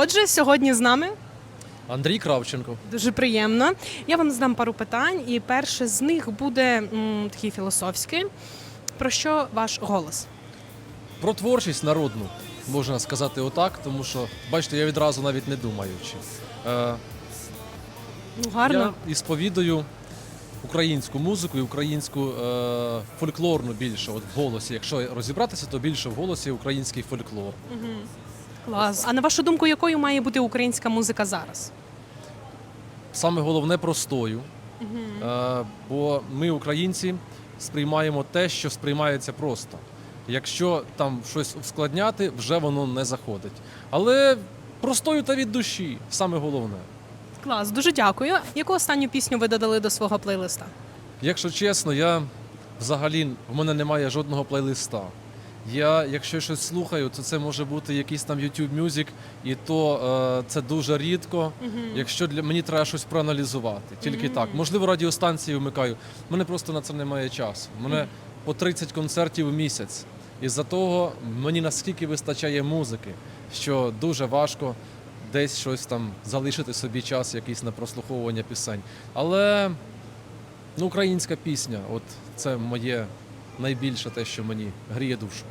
Отже, сьогодні з нами Андрій Кравченко. дуже приємно. Я вам задам пару питань, і перше з них буде м, такий філософський. Про що ваш голос? Про творчість народну можна сказати отак, тому що, бачите, я відразу навіть не думаючи. Е, Ну, гарно. я ісповідую українську музику і українську е, фольклорну більше. От в голосі. Якщо розібратися, то більше в голосі український фольклор. Клас. А на вашу думку, якою має бути українська музика зараз? Саме головне простою. Е, бо ми, українці, сприймаємо те, що сприймається просто. Якщо там щось ускладняти, вже воно не заходить. Але простою та від душі саме головне. Клас, дуже дякую. Яку останню пісню ви додали до свого плейлиста? Якщо чесно, я взагалі в мене немає жодного плейлиста. Я, якщо щось слухаю, то це може бути якийсь там YouTube Music, і то е, це дуже рідко. Якщо для мені треба щось проаналізувати, тільки так. Можливо, радіостанції вмикаю. У мене просто на це немає часу. У мене по 30 концертів в місяць. І за того мені наскільки вистачає музики, що дуже важко десь щось там залишити собі час, якийсь на прослуховування пісень. Але ну, українська пісня, от це моє найбільше те, що мені гріє душу.